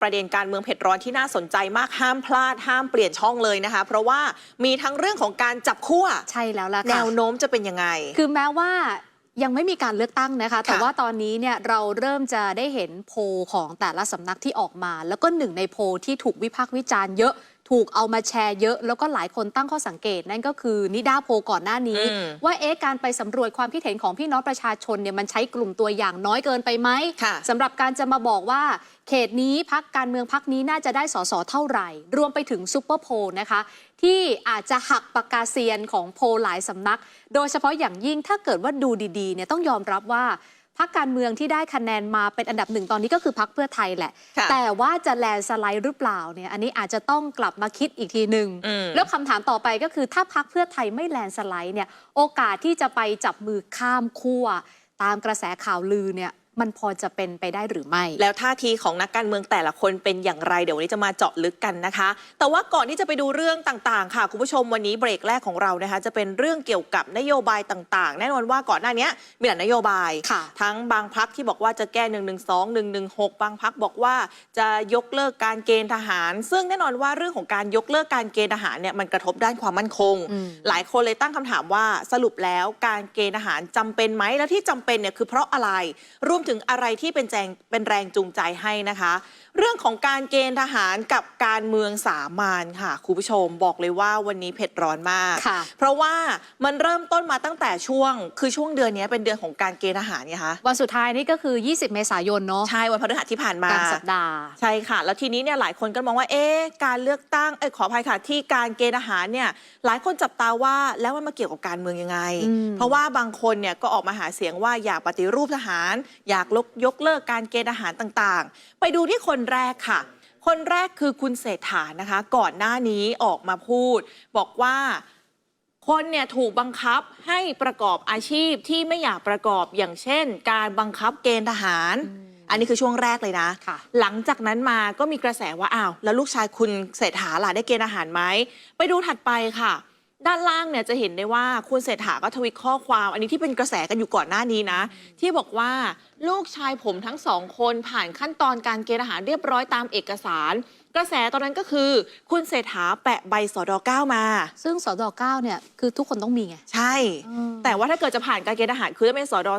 ประเด็นการเมืองเผ็ดร้อนที่น่าสนใจมากห้ามพลาดห้ามเปลี่ยนช่องเลยนะคะ เพราะว่ามีทั้งเรื่องของการจับขั้วใช่แล้วล่ะแนค่ะวโน้มจะเป็นยังไง คือแม้ว่ายังไม่มีการเลือกตั้งนะคะ แต่ค่ะว่าตอนนี้เนี่ยเราเริ่มจะได้เห็นโพลของแต่ละสำนักที่ออกมา แล้วก็หนึ่งในโพลที่ถูกวิพากษ์วิจารณ์เยอะ ถูกเอามาแชร์เยอะ แล้วก็หลายคนตั้งข้อสังเกตนั่นก็คือนิด้าโพลก่อนหน้านี้อืมว่าเอ๊ะการไปสำรวจความคิดเห็นของพี่น้องประชาชนเนี่ยมันใช้กลุ่มตัวอย่างน้อยเกินไปไหมค่ะสำหรับการจะมาบอกว่าเขตนี้พักการเมืองพักนี้น่าจะได้สสเท่าไหร่ รวมไปถึงซูเปอร์โพลนะคะ ที่อาจจะหักปากกาเซียนของโพลหลายสำนัก โดยเฉพาะอย่างยิ่งถ้าเกิดว่าดูดีๆเนี่ยต้องยอมรับว่า พักการเมืองที่ได้คะแนนมาเป็นอันดับหนึ่งตอนนี้ก็คือพักเพื่อไทยแหละ ค่ะแต่ว่าจะแลนด์สไลด์หรือเปล่าเนี่ยอันนี้อาจจะต้องกลับมาคิดอีกทีหนึ่งอืม แล้วคำถามต่อไปก็คือถ้าพักเพื่อไทยไม่แลนด์สไลด์เนี่ยโอกาสที่จะไปจับมือข้ามขั้วตามกระแสข่าวลือเนี่ย มันพอจะเป็นไปได้หรือไม่ แล้วท่าทีของนักการเมืองแต่ละคนเป็นอย่างไร เดี๋ยววันนี้จะมาเจาะลึกกันนะคะ แต่ว่าก่อนที่จะไปดูเรื่องต่างๆ ค่ะ คุณผู้ชมวันนี้เบรกแรกของเรานะคะ จะเป็นเรื่องเกี่ยวกับนโยบายต่างๆ แน่นอนว่าก่อนหน้านี้มีหลายนโยบายค่ะทั้งบางพักที่บอกว่าจะแก้1นึ1 116 บางพักบอกว่าจะยกเลิกการเกณฑ์ทหาร ซึ่งแน่นอนว่าเรื่องของการยกเลิกการเกณฑ์ทหารเนี่ยมันกระทบด้านความมั่นคงอืมหลายคนเลยตั้งคำถามว่าสรุปแล้วการเกณฑ์ทหารจำเป็นไหมและที่จำเป็นเนี่ยคือเพราะอะไรรวมถึงอะไรที่เป็นแจงเป็นแรงจูงใจให้นะคะ เรื่องของการเกณฑ์ทหารกับการเมืองสามานค่ะคุณผู้ชมบอกเลยว่าวันนี้เผ็ดร้อนมากค่ะเพราะว่ามันเริ่มต้นมาตั้งแต่ช่วง คือช่วงเดือนนี้เป็นเดือนของการเกณฑ์ทหารไงคะวันสุดท้ายนี่ก็คือ 20 เมษายนเนาะใช่วันพฤหัสที่ผ่านมากลางสัปดาห์ใช่ค่ะ แล้วทีนี้เนี่ยหลายคนก็มองว่าเอ๊ะการเลือกตั้งเอ้ยขออภัยค่ะที่การเกณฑ์อาหารเนี่ยหลายคนจับตาว่าแล้วมันมาเกี่ยวกับการเมืองยังไงอืมเพราะว่าบางคนเนี่ยก็ออกมาหาเสียงว่าอยากปฏิรูปทหารอยากลกยกเลิกการเกณฑ์อาหารต่างๆ ไปดูที่คนแรกค่ะ คนแรกคือคุณเศรษฐานะคะ ก่อนหน้านี้ออกมาพูด บอกว่าคนเนี่ยถูกบังคับให้ประกอบอาชีพที่ไม่อยากประกอบอย่างเช่น การบังคับเกณฑ์ทหาร อันนี้คือช่วงแรกเลยนะค่ะหลังจากนั้นมาก็มีกระแสว่าอ้าวแล้วลูกชายคุณเศรษฐาล่ะได้เกณฑ์อาหารไหมไปดูถัดไปค่ะ ด้านล่างเนี่ยจะเห็นได้ว่าคุณเศรษฐาก็ทวิตข้อความ อันนี้ที่เป็นกระแสกันอยู่ก่อนหน้านี้นะ ที่บอกว่าลูกชายผมทั้งสองคนผ่านขั้นตอนการเกณฑ์อาหารเรียบร้อยตามเอกสาร กระแสตอนนั้นก็คือ คุณเศรษฐาแปะใบสอดอ9มา ซึ่งสด9เนี่ยคือทุกคนต้องมีไง ใช่อืมแต่ว่าถ้าเกิดจะผ่านการเกณฑ์ทหารคือต้องเป็นสอดอ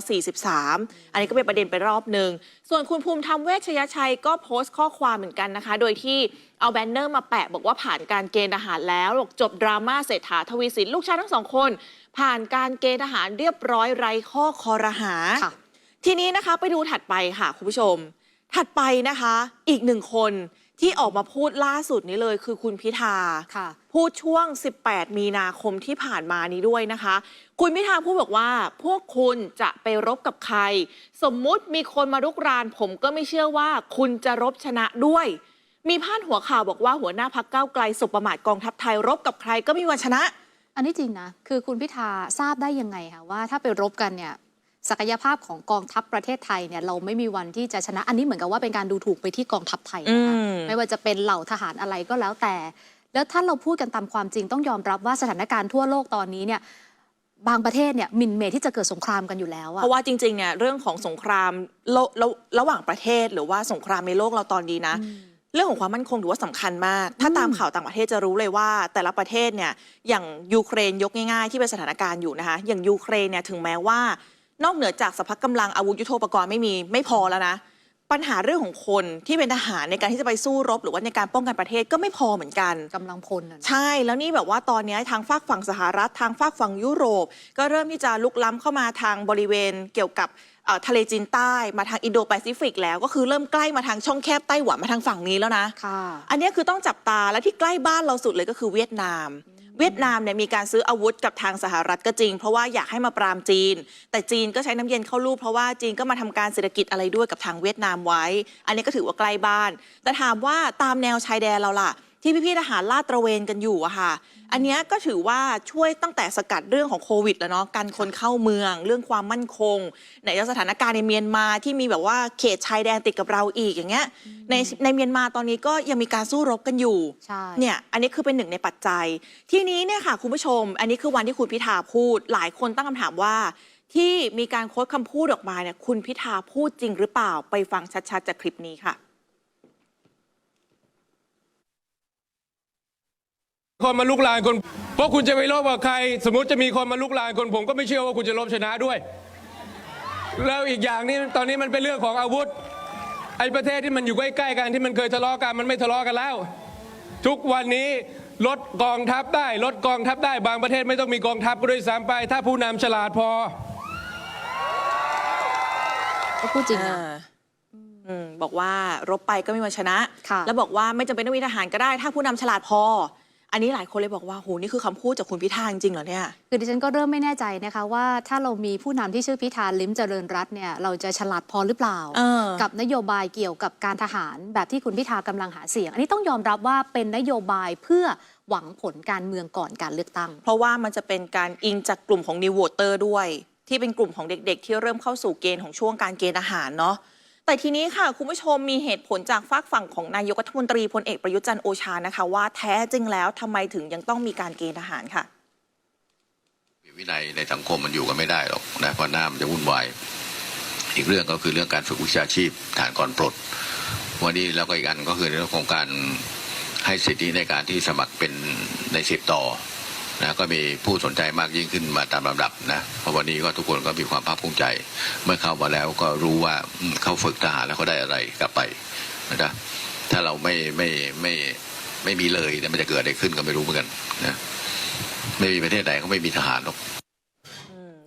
43 อันนี้ก็เป็นประเด็นไปรอบหนึ่ง ส่วนคุณภูมิธรรมเวชยชัยก็โพสต์ข้อความเหมือนกันนะคะ โดยที่เอาแบนเนอร์มาแปะบอกว่าผ่านการเกณฑ์ทหารแล้วบอกจบดราม่าเศรษฐาทวีสินลูกชายทั้งสองคน ผ่านการเกณฑ์ทหารเรียบร้อยไร้ข้อคอรหาค่ะทีนี้นะคะไปดูถัดไปค่ะคุณผู้ชม ถัดไปนะคะ อีกหนึ่งคน ที่ออกมาพูดล่าสุดนี้เลยคือคุณพิธาค่ะ พูดช่วง 18 มีนาคมที่ผ่านมานี้ด้วยนะคะ คุณพิธาพูดบอกว่า พวกคุณจะไปรบกับใคร สมมุติมีคนมารุกราน ผมก็ไม่เชื่อว่าคุณจะรบชนะด้วย มีพาดหัวข่าวบอกว่าหัวหน้าพักเก้าวไกลสบประมาทกองทัพไทยรบกับใครก็ไม่มีวันชนะ อันนี้จริงนะ คือคุณพิธาทราบได้ยังไงคะว่าถ้าไปรบกันเนี่ย ศักยภาพของกองทัพประเทศไทยเนี่ยเราไม่มีวันที่จะชนะ อันนี้เหมือนกับว่าเป็นการดูถูกไปที่กองทัพไทยนะคะอืมไม่ว่าจะเป็นเหล่าทหารอะไรก็แล้วแต่ แล้วถ้าเราพูดกันตามความจริงต้องยอมรับว่าสถานการณ์ทั่วโลกตอนนี้เนี่ยบางประเทศเนี่ยหมินเมย์ที่จะเกิดสงครามกันอยู่แล้วอะเพราะว่าจริงๆเนี่ยเรื่องของสงครามโลระระหว่างประเทศหรือว่าสงครามในโลกเราตอนนี้นะ เรื่องของความมั่นคงถือว่าสำคัญมาก ถ้าอืมตามข่าวต่างประเทศจะรู้เลยว่า แต่ละประเทศเนี่ยอย่างยูเครนยกง่ายๆ ที่เป็นสถานการณ์อยู่นะคะ อย่างยูเครนเนี่ยถึงแม้ว่า นอกเหนือจากสภาพกำลังอาวุธยุโทโธปกรณ์ไม่มีไม่พอแล้วนะ ปัญหาเรื่องของคนที่เป็นทหารในการที่จะไปสู้รบ หรือว่าในการป้องกันประเทศก็ไม่พอเหมือนกัน กำลังพลน่ะนะ ใช่แล้วนี่แบบว่าตอนนี้ทางฝากฝั่งสหรัฐทางฝากฝั่งยุโรป ก็เริ่มที่จะลุกล้ำเข้ามาทางบริเวณเกี่ยวกับเอ่อทะเลจีนใต้มาทางอินโดแปซิฟิกแล้วก็คือเริ่มใกล้มาทางช่องแคบไต้หวันมาทางฝั่งนี้แล้วนะ ค่ะ อันนี้คือต้องจับตาและที่ใกล้บ้านเราสุดเลยก็คือเวียดนาม เวียดนามเนี่ยมีการซื้ออาวุธกับทางสหรัฐก็จริง เพราะว่าอยากให้มาปรามจีน แต่จีนก็ใช้น้ำเย็นเข้าลูกเพราะว่าจีนก็มาทำการเศรษฐกิจอะไรด้วยกับทางเวียดนามไว้ อันนี้ก็ถือว่าใกล้บ้าน แต่ถามว่าตามแนวชายแดนเราล่ะ ที่พี่ๆทหารลาดตระเวนกันอยู่อะค่ะ อันเนี้ยก็ถือว่าช่วยตั้งแต่สกัดเรื่องของโควิดแล้วเนาะการคนเข้าเมือง เรื่องความมั่นคงไหนจะสถานการณ์ในเมียนมาที่มีแบบว่าเขตชายแดนติดกับเราอีกอย่างเงี้ยในในเมียนมาตอนนี้ก็ยังมีการสู้รบกันอยู่ใช่ เนี่ยอันนี้คือเป็นหนึ่งในปัจจัย ทีนี้เนี่ยค่ะคุณผู้ชม อันนี้คือวันที่คุณพิธาพูด หลายคนตั้งคำถามว่า ที่มีการโค้ดคำพูดออกมาเนี่ยคุณพิธาพูดจริงหรือเปล่าไปฟังชัดๆจากคลิปนี้ค่ะ คนมาลุกลานคน เพราะคุณจะไปลบกับใคร สมมติจะมีคนมาลุกลานคนผมก็ไม่เชื่อว่าคุณจะลบชนะด้วย แล้วอีกอย่างนี้ตอนนี้มันเป็นเรื่องของอาวุธ ไอ้ประเทศที่มันอยู่ใกล้ๆกันที่มันเคยทะเลาะกันมันไม่ทะเลาะกันแล้ว ทุกวันนี้ลดกองทัพได้ลดกองทัพได้บางประเทศไม่ต้องมีกองทัพก็ด้วยซ้ำไป ถ้าผู้นำฉลาดพอ ก็พูดจริงนะอ่าอืมบอกว่ารบไปก็ไม่มาชนะ ค่ะ แล้วบอกว่าไม่จำเป็นต้องมีทหารก็ได้ ถ้าผู้นำฉลาดพอ อันนี้หลายคนเลยบอกว่าโหนี่คือคำพูดจากคุณพิธาจริงๆเหรอเนี่ย คือดิฉันก็เริ่มไม่แน่ใจนะคะว่าถ้าเรามีผู้นำที่ชื่อพิธาลิมเจริญรัตน์เนี่ยเราจะฉลาดพอหรือเปล่า เออ กับนโยบายเกี่ยวกับการทหารแบบที่คุณพิธากำลังหาเสียง อันนี้ต้องยอมรับว่าเป็นนโยบายเพื่อหวังผลการเมืองก่อนการเลือกตั้ง เพราะว่ามันจะเป็นการอิงจากกลุ่มของนิวโวเตอร์ด้วย ที่เป็นกลุ่มของเด็กๆ ที่เริ่มเข้าสู่เกณฑ์ของช่วงการเกณฑ์อาหารเนาะ แต่ทีนี้ค่ะ คุณผู้ชมมีเหตุผลจากฝากฝั่งของนายกรัฐมนตรีพลเอกประยุทธ์จันโอชานะคะ ว่าแท้จริงแล้วทำไมถึงยังต้องมีการเกณฑ์อาหารค่ะวินัยในสังคมมันอยู่กันไม่ได้หรอกนะเพราะหน้ามันจะวุ่นวายอีกเรื่องก็คือเรื่องการฝึกวิชาชีพฐานก่อนปลด วันนี้แล้วก็อีกอันก็คือเรื่องของการให้สิทธิในการที่สมัครเป็นในสิบต่อ นะก็มีผู้สนใจมากยิ่งขึ้นมาตามลำดับนะเพราะวันนี้ก็ทุกคนก็มีความภาคภูมิใจ เมื่อเข้ามาแล้วก็รู้ว่าเขาฝึกทหารแล้วเขาได้อะไรกลับไปนะถ้าเราไม่ไม่ไม่ไม่มีเลยเนี่ยมันจะเกิดอะไรขึ้นก็ไม่รู้เหมือนกันนะไม่มีประเทศไหนเขาไม่มีทหารหรอก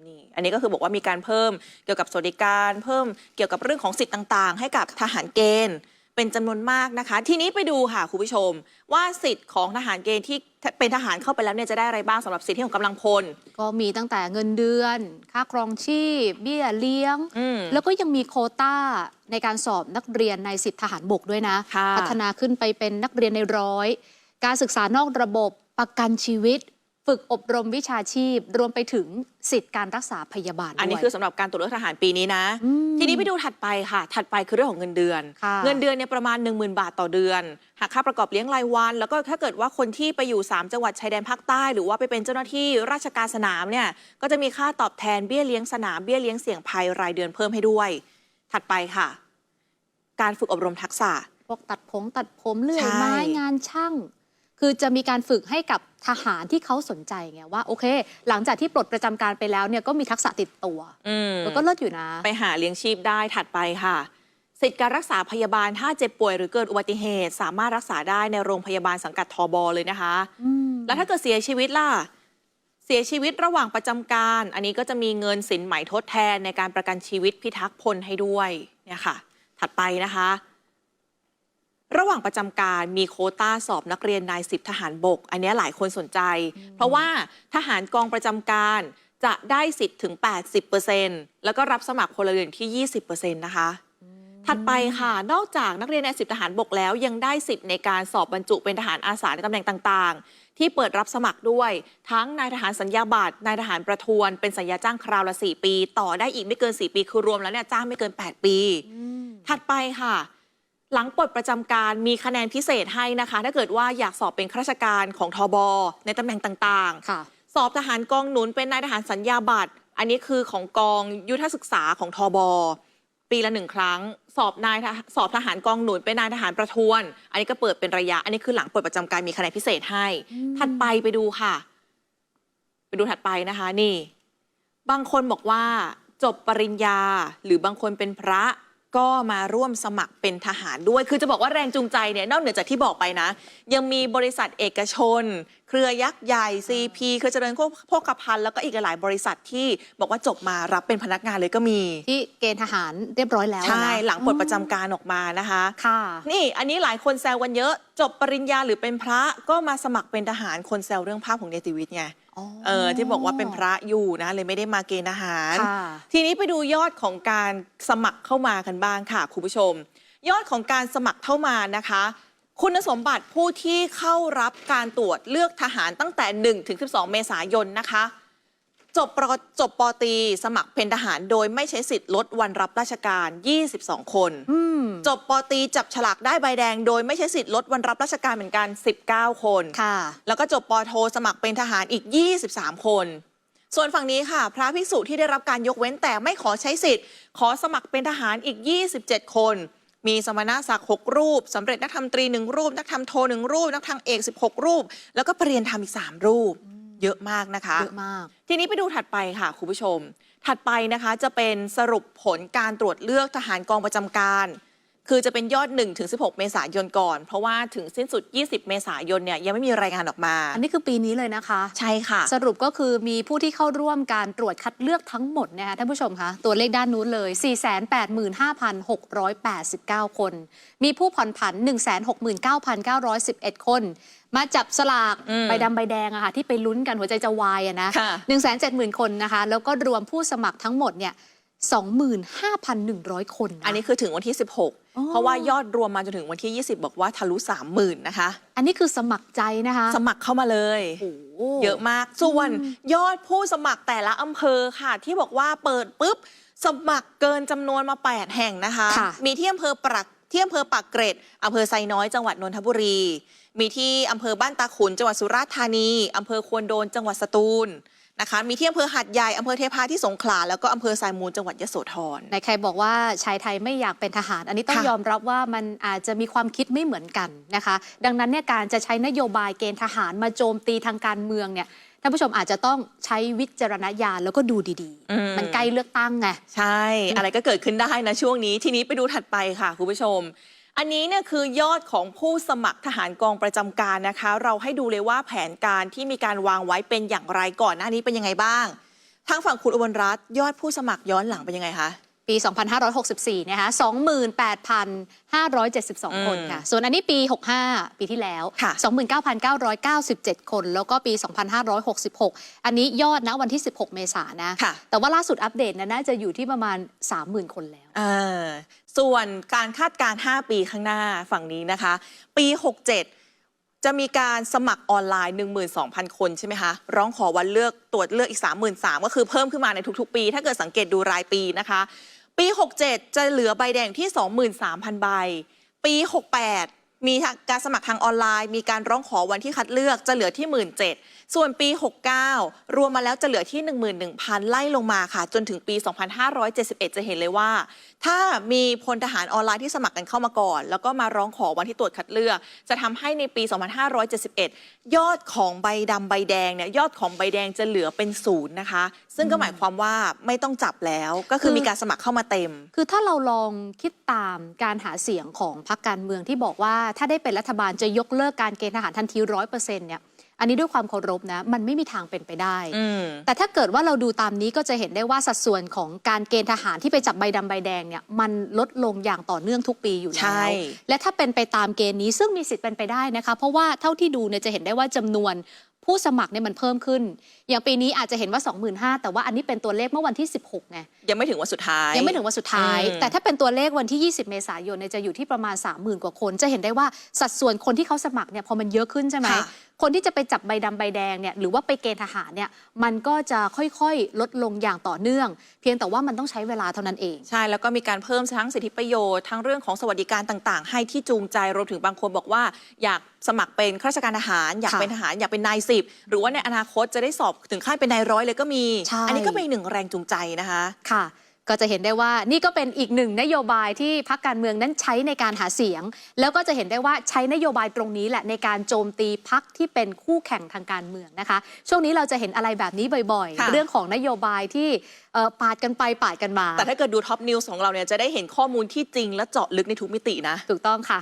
นี่อันนี้ก็คือบอกว่ามีการเพิ่มเกี่ยวกับสวัสดิการ เพิ่มเกี่ยวกับเรื่องของสิทธิ์ต่าง ๆ ให้กับทหารเกณฑ์ เป็นจำนวนมากนะคะ ทีนี้ไปดูค่ะคุณผู้ชม ว่าสิทธิ์ของทหารเกณฑ์ที่เป็นทหารเข้าไปแล้วเนี่ยจะได้อะไรบ้างสำหรับสิทธิของกำลังพล ก็มีตั้งแต่เงินเดือน ค่าครองชีพ เบี้ยเลี้ยงอืมแล้วก็ยังมีโควต้าในการสอบนักเรียนในสิบทหารบกด้วยนะค่ะพัฒนาขึ้นไปเป็นนักเรียนในร้อย การศึกษานอกระบบประกันชีวิต ฝึกอบรมวิชาชีพ รวมไปถึงสิทธิการรักษาพยาบาลอันนี้ด้วยคือสำหรับการตรวจเลือกทหารปีนี้นะอืมทีนี้ไปดูถัดไปค่ะ ถัดไปคือเรื่องของเงินเดือนค่ะเงินเดือนเนี่ยประมาณ 1 0,000 บาทต่อเดือนหากค่าประกอบเลี้ยงรายวัน แล้วก็ถ้าเกิดว่าคนที่ไปอยู่ 3 จังหวัดชายแดนภาคใต้ หรือว่าไปเป็นเจ้าหน้าที่ราชการสนามเนี่ยก็จะมีค่าตอบแทนเบี้ยเลี้ยงสนามเบี้ยเลี้ยงเสี่ยงภัยรายเดือนเพิ่มให้ด้วย ถัดไปค่ะ การฝึกอบรมทักษะพวกตัดผมตัดผมเลื่อยใช่ไม้งานช่าง คือจะมีการฝึกให้กับทหารที่เขาสนใจไงว่าโอเค หลังจากที่ปลดประจำการไปแล้วเนี่ยก็มีทักษะติดตัวอืมแล้วก็เลิศอยู่นะ ไปหาเลี้ยงชีพได้ถัดไปค่ะสิทธิการรักษาพยาบาลถ้าเจ็บป่วยหรือเกิดอุบัติเหตุ สามารถรักษาได้ในโรงพยาบาลสังกัดทบเลยนะคะอืมแล้วถ้าเกิดเสียชีวิตล่ะเสียชีวิตระหว่างประจำการ อันนี้ก็จะมีเงินสินไหมทดแทนในการประกันชีวิตพิทักษ์พลให้ด้วยเนี่ยค่ะ ถัดไปนะคะ ระหว่างประจำการมีโควต้าสอบนักเรียนนายสิบทหารบก อันนี้หลายคนสนใจ เพราะว่าทหารกองประจำการจะได้สิทธิ์ถึง 80%แล้วก็รับสมัครพลเรือนที่ 20%นะคะ ถัดไปค่ะ นอกจากนักเรียนในสิบทหารบกแล้ว ยังได้สิทธิ์ในการสอบบรรจุเป็นทหารอาสาในตำแหน่งต่างๆ ที่เปิดรับสมัครด้วย ทั้งนายทหารสัญญาบัตรนายทหารประทวน เป็นสัญญาจ้างคราวละ 4 ปี ต่อได้อีกไม่เกิน 4 ปี คือรวมแล้วเนี่ยจ้างไม่เกิน 8 ปี ถัดไปค่ะ หลังปลดประจำการมีคะแนนพิเศษให้นะคะ ถ้าเกิดว่าอยากสอบเป็นข้าราชการของทบในตำแหน่งต่างๆ ค่ะ สอบทหารกองหนุนเป็นนายทหารสัญญาบัตร อันนี้คือของกองยุทธศึกษาของทบปีละหนึ่งครั้ง สอบนายทหสอบทหารกองหนุนเป็นนายทหารประทวน อันนี้ก็เปิดเป็นระยะ อันนี้คือหลังปลดประจำการมีคะแนนพิเศษให้ ถัดไปไปดูค่ะ ไปดูถัดไปนะคะนี่ บางคนบอกว่า จบปริญญา หรือบางคนเป็นพระ ก็มาร่วมสมัครเป็นทหารด้วย คือจะบอกว่าแรงจูงใจเนี่ยนอกเหนือจากที่บอกไปนะ ยังมีบริษัทเอกชน เครือยักษ์ใหญ่ CP เครือเจริญโภคภัณฑ์ แล้วก็อีกหลายๆบริษัทที่บอกว่าจบมารับเป็นพนักงานเลยก็มี ที่เกณฑ์ทหารเรียบร้อยแล้วอะนะใช่ หลังปลดประจำการออกมานะคะ ค่ะ นี่อันนี้หลายคนแซวกันเยอะ จบปริญญาหรือเป็นพระก็มาสมัครเป็นทหารคนแซวเรื่องภาพของเนติวิทย์ไงอ๋อเออที่บอกว่าเป็นพระอยู่นะเลยไม่ได้มาเกณฑ์ทหารค่ะทีนี้ไปดูยอดของการสมัครเข้ามากันบ้างค่ะคุณผู้ชม ยอดของการสมัครเข้ามานะคะ คุณสมบัติผู้ที่เข้ารับการตรวจเลือกทหารตั้งแต่1ถึง12 เมษายนนะคะ จบปรจบปอตรีสมัครเป็นทหารโดยไม่ใช้สิทธิ์ลดวันรับราชการ 22 คนอืมจบปอตรีจับฉลากได้ใบแดง โดยไม่ใช้สิทธิ์ลดวันรับราชการเหมือนกัน 19 คนค่ะ แล้วก็จบปอโทสมัครเป็นทหารอีก 23 คน ส่วนฝั่งนี้ค่ะ พระภิกษุที่ได้รับการยกเว้นแต่ไม่ขอใช้สิทธิ์ ขอสมัครเป็นทหารอีก 27 คน มีสมณศักดิ์6รูปสำเร็จนักธรรมตรีหนึ่งรูป นักธรรมโทหนึ่งรูป นักธรรมเอก 16 รูป แล้วก็ปรริญญาธรรมอีก 3 รูป เยอะมากนะคะ เยอะมาก ทีนี้ไปดูถัดไปค่ะคุณผู้ชม ถัดไปนะคะจะเป็นสรุปผลการตรวจเลือกทหารกองประจำการ คือจะเป็นยอด1ถึง16 เมษายนก่อน เพราะว่าถึงสิ้นสุด 20 เมษายนเนี่ยยังไม่มีรายงานออกมา อันนี้คือปีนี้เลยนะคะ ใช่ค่ะ สรุปก็คือมีผู้ที่เข้าร่วมการตรวจคัดเลือกทั้งหมดนะคะท่านผู้ชมคะตัวเลขด้านนู้นเลย 485,689 คน มีผู้ผ่อนผัน 169,911 คน มาจับสลากอืมใบดำใบแดงอะค่ะที่ไปลุ้นกันหัวใจจะวายอะนะค่ะ170,000 คนนะคะ แล้วก็รวมผู้สมัครทั้งหมดเนี่ย25,100 คนนะอันนี้คือถึงวันที่ 16 เพราะว่ายอดรวมมาจนถึงวันที่ 20 บอกว่าทะลุ 30,000 นะคะ อันนี้คือสมัครใจนะคะสมัครเข้ามาเลย โอ้โห เยอะมาก ส่วนยอดผู้สมัครแต่ละอำเภอค่ะ ที่บอกว่าเปิดปุ๊บ สมัครเกินจำนวนมา 8 แห่งนะคะ ค่ะ มีที่อำเภอปรักที่อำเภอปากเกร็ดอำเภอไซน้อยจังหวัดนนทบุรี มีที่อำเภอบ้านตาขุนจังหวัดสุราษฎร์ธานีอำเภอควนโดนจังหวัดสตูล นะคะ มีที่อำเภอหัดใหญ่อำเภอเทพาที่สงขลาแล้วก็อำเภอสายมูลจังหวัดยโสธรในใครบอกว่าชายไทยไม่อยากเป็นทหาร อันนี้ต้องค่ะยอมรับว่ามันอาจจะมีความคิดไม่เหมือนกันนะคะ ดังนั้นเนี่ยการจะใช้นโยบายเกณฑ์ทหารมาโจมตีทางการเมืองเนี่ยท่านผู้ชมอาจจะต้องใช้วิจารณญาณแล้วก็ดูดีอืมมันใกล้เลือกตั้งไง ใช่ อะไรก็เกิดขึ้นได้นะช่วงนี้ ทีนี้ไปดูถัดไปค่ะคุณผู้ชม อันนี้เนี่ยคือยอดของผู้สมัครทหารกองประจำการนะคะ เราให้ดูเลยว่าแผนการที่มีการวางไว้เป็นอย่างไรก่อนหน้านี้เป็นยังไงบ้าง ทางฝั่งคุณอุบลรัตน์ยอดผู้สมัครย้อนหลังเป็นยังไงคะ ปี 2564 นะคะ28,572 คนค่ะ ส่วนอันนี้ปี 65 ปีที่แล้วค่ะ29,997 คน แล้วก็ปี 2566 อันนี้ยอดนะวันที่ 16 เมษายนนะค่ะแต่ว่าล่าสุดอัปเดตนะน่าจะอยู่ที่ประมาณ 30,000 คนแล้วเออส่วนการคาดการณ์ 5 ปีข้างหน้าฝั่งนี้นะคะ ปี 67จะมีการสมัครออนไลน์ 12,000 คนใช่ไหมคะ ร้องขอวันเลือกตรวจเลือกอีก 33,000ก็คือเพิ่มขึ้นมาในทุกๆ ปี ถ้าเกิดสังเกตดูรายปีนะคะ ปี 67 จะเหลือใบแดงที่ 23,000 ใบ ปี 68 มีการสมัครทางออนไลน์ มีการร้องขอวันที่คัดเลือกจะเหลือที่ 17,000ส่วนปี 69 รวมมาแล้วจะเหลือที่ 11,000 ไล่ลงมาค่ะ จนถึงปี 2571 จะเห็นเลยว่า ถ้ามีพลทหารออนไลน์ที่สมัครกันเข้ามาก่อน แล้วก็มาร้องขอวันที่ตรวจคัดเลือก จะทำให้ในปี 2571 ยอดของใบดำใบแดงเนี่ยยอดของใบแดงจะเหลือเป็นศูนย์นะคะ ซึ่งก็หมายความว่าไม่ต้องจับแล้วก็คือมีการสมัครเข้ามาเต็ม คือถ้าเราลองคิดตามการหาเสียงของพรรคการเมืองที่บอกว่าถ้าได้เป็นรัฐบาลจะยกเลิกการเกณฑ์ทหารทันทีร้อยเปอร์เซ็นต์เนี่ยอันนี้ด้วยความเคารพนะ มันไม่มีทางเป็นไปได้อืมแต่ถ้าเกิดว่าเราดูตามนี้ก็จะเห็นได้ว่าสัดส่วนของการเกณฑ์ทหารที่ไปจับใบดำใบแดงเนี่ยมันลดลงอย่างต่อเนื่องทุกปีอยู่ใช่แล้ว และถ้าเป็นไปตามเกณฑ์นี้ซึ่งมีสิทธิ์เป็นไปได้นะคะ เพราะว่าเท่าที่ดูเนี่ยจะเห็นได้ว่าจำนวน ผู้สมัครเนี่ยมันเพิ่มขึ้น อย่างปีนี้อาจจะเห็นว่า 25,000 แต่ว่าอันนี้เป็นตัวเลขเมื่อวันที่ 16ไงยังไม่ถึงวันสุดท้าย ยังไม่ถึงวันสุดท้ายอืมแต่ถ้าเป็นตัวเลขวันที่ 20 เมษายนเนี่ยจะอยู่ที่ประมาณ 30,000 กว่าคน จะเห็นได้ว่าสัดส่วนคนที่เขาสมัครเนี่ยพอมันเยอะขึ้นใช่ไหม ค่ะคนที่จะไปจับใบดำใบแดงเนี่ยหรือว่าไปเกณฑ์ทหารเนี่ยมันก็จะค่อยๆ ลดลงอย่างต่อเนื่อง เพียงแต่ว่ามันต้องใช้เวลาเท่านั้นเอง ใช่ แล้วก็มีการเพิ่มทั้งสิทธิประโยชน์ทั้งเรื่องของสวัสดิการต่าง ๆ ให้ที่จูงใจรวมถึงบางคนบอกว่า อยากสมัครเป็นข้าราชการทหาร อยากค่ะเป็นทหารอยากเป็นนายสิบหรือว่าในอนาคตจะได้สอบถึงขั้นเป็นนายร้อยเลยก็มีใช่อันี้ก็เป็นอีกหนึ่งแรงจูงใจนะคะค่ะ ก็จะเห็นได้ว่านี่ก็เป็นอีกหนึ่งนโยบายที่พรรคการเมืองนั้นใช้ในการหาเสียง แล้วก็จะเห็นได้ว่าใช้นโยบายตรงนี้แหละในการโจมตีพรรคที่เป็นคู่แข่งทางการเมืองนะคะ ช่วงนี้เราจะเห็นอะไรแบบนี้บ่อยค่ะๆเรื่องของนโยบายที่เอ่อปาดกันไปปาดกันมา แต่ถ้าเกิดดูท็อปนิวส์ของเราเนี่ยจะได้เห็นข้อมูลที่จริงและเจาะลึกในทุกมิตินะ ถูกต้องค่ะ